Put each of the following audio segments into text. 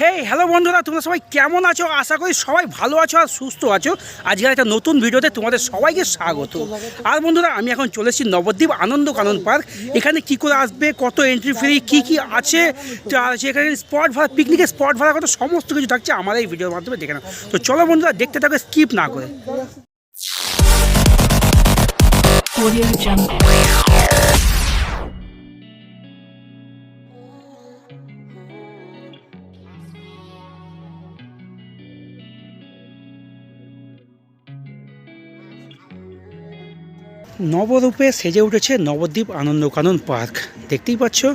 হে hello বন্ধুরা, তোমরা সবাই কেমন আছো? আশা করি সবাই ভালো আছো আর সুস্থ আছো। আজকের একটা নতুন ভিডিওতে তোমাদের সবাইকে স্বাগত। আর বন্ধুরা, আমি এখন চলে এসেছি নবদ্বীপ আনন্দ কানন পার্ক। এখানে কি করে আসবে, কত এন্ট্রি ফ্রি কি কি আছে? সেখানে স্পট ভাড়া পিকনিকের স্পট ভাড়া কত, সমস্ত কিছু থাকছে আমার এই ভিডিওর মাধ্যমে দেখে তো চলো বন্ধুরা, দেখতে থাকো স্কিপ না করে। নবরূপে সেজে উঠেছে নবদ্বীপ আনন্দকানন পার্ক। দেখতেই পাচ্ছ?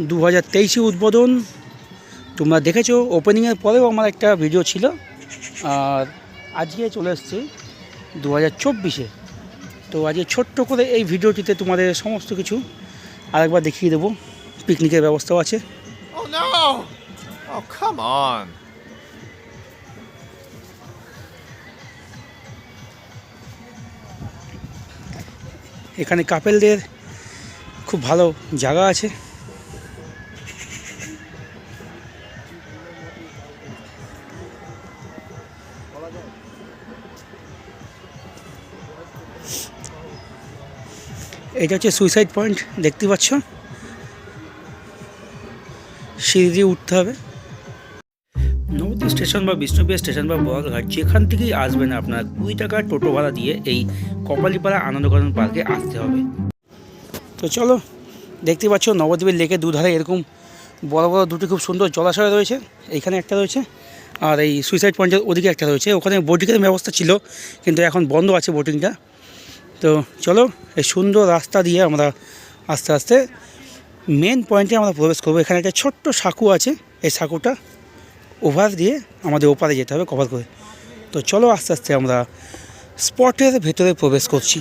দু হাজার তেইশে উদ্বোধন। তোমরা দেখেছ ওপেনিংয়ের পরেও আমার একটা ভিডিও ছিল। আর আজকে চলে এসছে দু হাজার চব্বিশে। তো আজকে ছোট্ট করে এই ভিডিওটিতে তোমাদের সমস্ত কিছু আরেকবার দেখিয়ে দেবো। পিকনিকের ব্যবস্থাও আছে। Oh! Oh, come on. এখানে কাপেলদের খুব ভালো জায়গা আছে। এটা হচ্ছে সুইসাইড পয়েন্ট দেখতে পাচ্ছ? সিঁড়ি দিয়ে উঠতে হবে। স্টেশন বা বিষ্ণুপ্রিয়া স্টেশন বা বড়ঘাট যেখান থেকেই আসবেন আপনার কুড়ি টাকা টোটো ভাড়া দিয়ে এই কপালীপাড়া আনন্দকানন পার্কে আসতে হবে। তো চলো, দেখতে পাচ্ছ নবদ্বীপের লেকের দুধারে এরকম বড় বড় দুটি খুব সুন্দর জলাশয় রয়েছে এইখানে একটা রয়েছে, আর এই সুইসাইড পয়েন্টের ওদিকে একটা রয়েছে। ওখানে বোটিংয়ের ব্যবস্থা ছিল, কিন্তু এখন বন্ধ আছে বোটিংটা। তো চলো, এই সুন্দর রাস্তা দিয়ে আমরা আস্তে আস্তে মেন পয়েন্টে আমরা প্রবেশ করব। এখানে একটা ছোট্ট সাঁকু আছে, এই সাঁকুটা। ওভার দিয়ে আমাদের ওপারে যেতে হবে কভার করে। তো চলো আস্তে আস্তে আমরা স্পটের ভেতরে প্রবেশ করছি।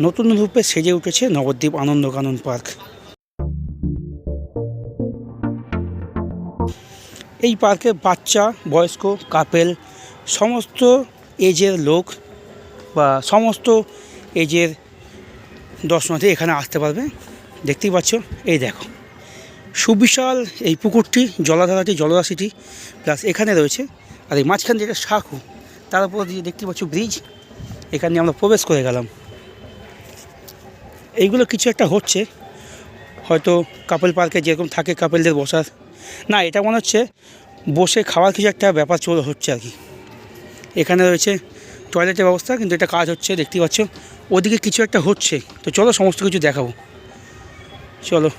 নতুন রূপে সেজে উঠেছে নবদ্বীপ আনন্দকানন পার্ক। এই পার্কে বাচ্চা, বয়স্ক, কাপেল, সমস্ত এজের লোক বা সমস্ত এজের দর্শনার্থী এখানে আসতে পারবে। দেখতেই পাচ্ছ? এই দেখো। সুবিশাল এই পুকুরটি, জলাধারাটি, জলরাশিটি প্লাস এখানে রয়েছে আর এই মাঝখান যেটা শাখু, তার উপর দিয়ে দেখতে পাচ্ছ ব্রিজ এখানে আমরা প্রবেশ করে গেলাম। এইগুলো কিছু একটা হচ্ছে, হয়তো কাপেল পার্কে যেরকম থাকে কাপেলদের বসার। না, এটা মনে হচ্ছে বসে খাওয়ার কিছু একটা ব্যাপার চল হচ্ছে আর কি। এখানে রয়েছে টয়লেটের ব্যবস্থা, কিন্তু এটা কাজ হচ্ছে, দেখতে পাচ্ছ। ওদিকে কিছু একটা হচ্ছে, তো চলো সমস্ত কিছু দেখাবো। চলো।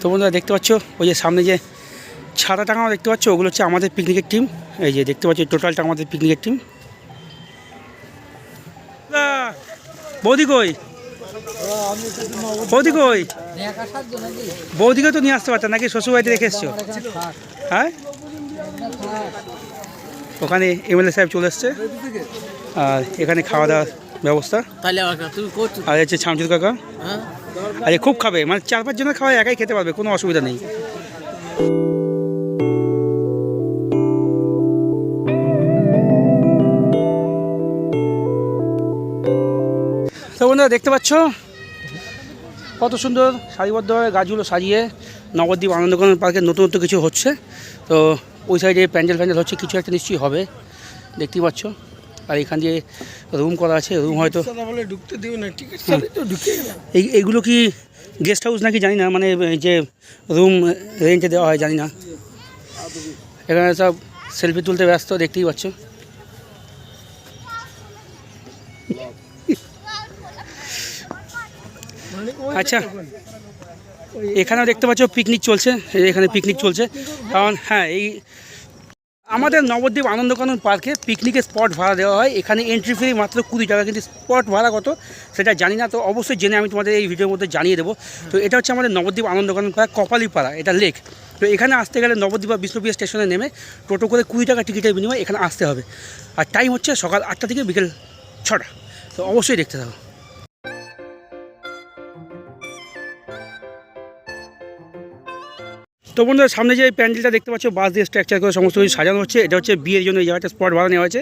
তো বন্ধুরা দেখতে পাচ্ছ? ওই যে সামনে যে ছাতা টাঙানো দেখতে পাচ্ছ? ওগুলো হচ্ছে আমাদের পিকনিকের টিম এই যে দেখতে পাচ্ছ টোটালটা আমাদের পিকনিকের টিম বৌদি কই? বৌদি কই? বৌদিকে তো নিয়ে আসতে পারতাম নাকি? শ্বশুরবাড়িতে রেখে এসছো? হ্যাঁ? ওখানে এমএলএ সাহেব চলে এসছে। আর এখানে খাওয়া দাওয়ার ব্যবস্থা। আর হচ্ছে ছামচুর কাকা। আর খুব খাবে। মানে চার পাঁচ জনের খাওয়া একাই খেতে পারবে, কোনো অসুবিধা নেই। তো বন্ধুরা, দেখতে পাচ্ছ? কত সুন্দর সারিবদ্ধভাবে গাছগুলো সাজিয়ে নবদ্বীপ আনন্দকানন পার্কে নতুন নতুন কিছু হচ্ছে। তো ওই সাইডে প্যান্ডেল ফ্যান্ডেল হচ্ছে, কিছু একটা নিশ্চয়ই হবে। দেখতেই পাচ্ছ? আর এখান দিয়ে রুম করা আছে রুম হয়তো ঢুকতে দিও না টিকিট তো এই এইগুলো কি গেস্ট হাউস নাকি জানি না মানে যে রুম রেন্টে দেওয়া হয় জানি না। এখানে সব সেলফি তুলতে ব্যস্ত দেখতেই পাচ্ছ। আচ্ছা। এখানেও দেখতে পাচ্ছ পিকনিক চলছে এখানে পিকনিক চলছে। কারণ হ্যাঁ এই আমাদের নবদ্বীপ আনন্দকানন পার্কে পিকনিকের স্পট ভাড়া দেওয়া হয়। এখানে এন্ট্রি ফি মাত্র কুড়ি টাকা, কিন্তু স্পট ভাড়া কত সেটা জানি না, তো অবশ্যই জেনে আমি তোমাদের এই ভিডিওর মধ্যে জানিয়ে দেবো। তো এটা হচ্ছে আমাদের নবদ্বীপ আনন্দকানন পার্ক, কপালীপাড়া, এটা লেক তো এখানে আসতে গেলে নবদ্বীপ বা বিষ্ণুপ্রিয়া স্টেশনে নেমে টোটো করে কুড়ি টাকা টিকিটের বিনিময়ে এখানে আসতে হবে। আর টাইম হচ্ছে সকাল আটটা থেকে বিকেল ছটা। তো অবশ্যই দেখতে থাকো। তো বন্ধুরা সামনে যে প্যান্ডেলটা দেখতে পাচ্ছ বাস দিয়ে স্ট্রাকচার করে সমস্ত কিছু সাজানো হচ্ছে এটা হচ্ছে বিয়ের জন্য এই জায়গাটা স্পট ভাড়া নেওয়া হয়েছে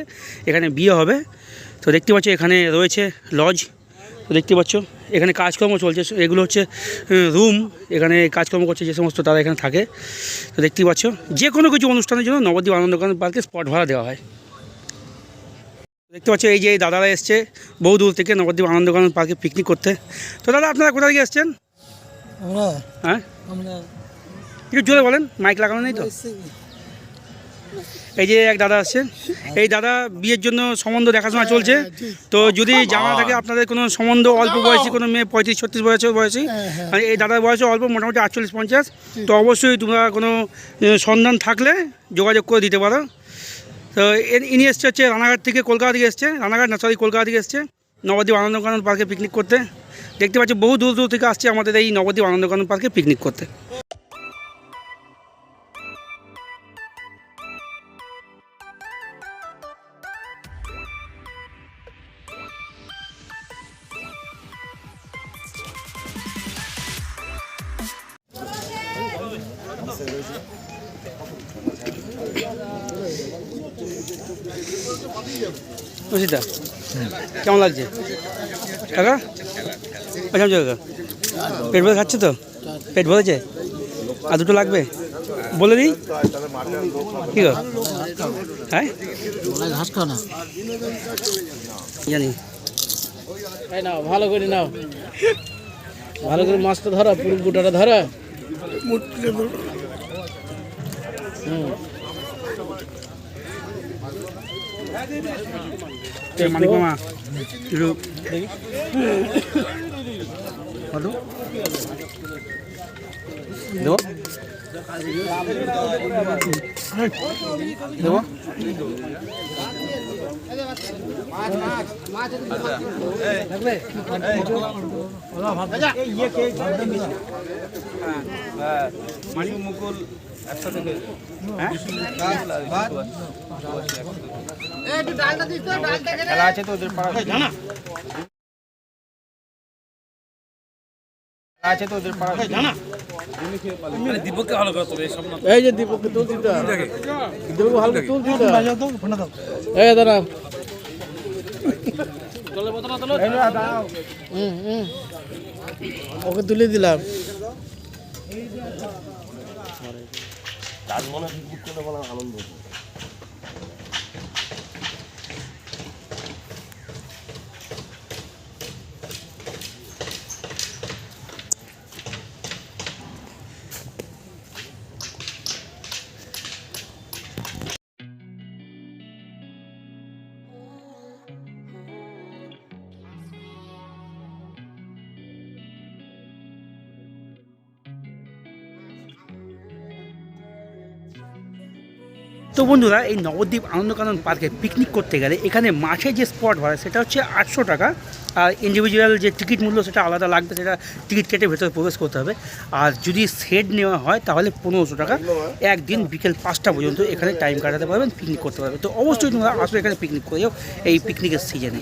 এখানে বিয়ে হবে। তো দেখতে পাচ্ছ এখানে রয়েছে লজ তো দেখতে পাচ্ছ এখানে কাজকর্ম চলছে এগুলো হচ্ছে রুম এখানে কাজকর্ম করছে যে সমস্ত তারা এখানে থাকে। তো দেখতেই পাচ্ছ যে কোনো কিছু অনুষ্ঠানের জন্য নবদ্বীপ আনন্দকানন পার্কে স্পট ভাড়া দেওয়া হয়। দেখতে পাচ্ছ এই যে এই দাদারা এসছে বহু দূর থেকে নবদ্বীপ আনন্দকানন পার্কে পিকনিক করতে। তো দাদা আপনারা কোথায় গিয়ে এসছেন? আমরা হ্যাঁ? আমরা একটু জোরে বলেন মাইক লাগানো নেই তো? এই যে এক দাদা আসছেন এই দাদা বিয়ের জন্য সম্বন্ধ দেখাশোনা চলছে তো যদি জানা থাকে আপনাদের কোনো সম্বন্ধ অল্প বয়সী কোনো মেয়ে পঁয়ত্রিশ ছত্রিশ বয়সের বয়সী আর এই দাদার বয়স অল্প মোটামুটি আটচল্লিশ পঞ্চাশ তো অবশ্যই তোমরা কোনো সন্ধান থাকলে যোগাযোগ করে দিতে পারো। তো এ- ইনি এসছে হচ্ছে রানাঘাট থেকে কলকাতা থেকে এসছে রানাঘাট না সরি কলকাতা থেকে এসছে নবদ্বীপ আনন্দকানন পার্কে পিকনিক করতে। দেখতে পাচ্ছি বহু দূর দূর থেকে আসছে আমাদের এই নবদ্বীপ আনন্দকানন পার্কে পিকনিক করতে। রশিদা কেমন লাগছে? কাকা? কেমন কাকা পেট ভরে খাচ্ছে তো? পেট ভরেছে? আর দুটো লাগবে? বলে দিই। কী হ্যাঁ? ঘাস খাও না জানি নাও ভালো করে নাও। ভালো করে মাছটা ধরো পুরো গোটাটা ধরো। হুম। মানিক মামা কত দেবো দেবো মানিক মুকুল হ্যাঁ খেলা আছে তো ওদের পাড়া জানা আছে তো ওদের পাড়া জানা এই যে দীপককে দীপক ভালো করে তুল দিতে এই দাঁড়া হুম হুম ওকে তুলে দিলাম। তার মনে হয় বুক করলে মনে আনন্দ হতো তো বন্ধুরা, এই নবদ্বীপ আনন্দকানন পার্কে পিকনিক করতে গেলে এখানে মাঠে যে স্পট ভাড়া সেটা হচ্ছে আটশো টাকা। আর ইন্ডিভিজুয়াল যে টিকিট মূল্য, সেটা আলাদা লাগবে, সেটা টিকিট কেটে ভেতরে প্রবেশ করতে হবে। আর যদি সেট নেওয়া হয়, তাহলে পনেরোশো টাকা। একদিন বিকেল পাঁচটা পর্যন্ত এখানে টাইম কাটাতে পারবেন পিকনিক করতে পারবেন। তো অবশ্যই তোমরা আসলে এখানে পিকনিক করে যাও, এই পিকনিকের সিজনে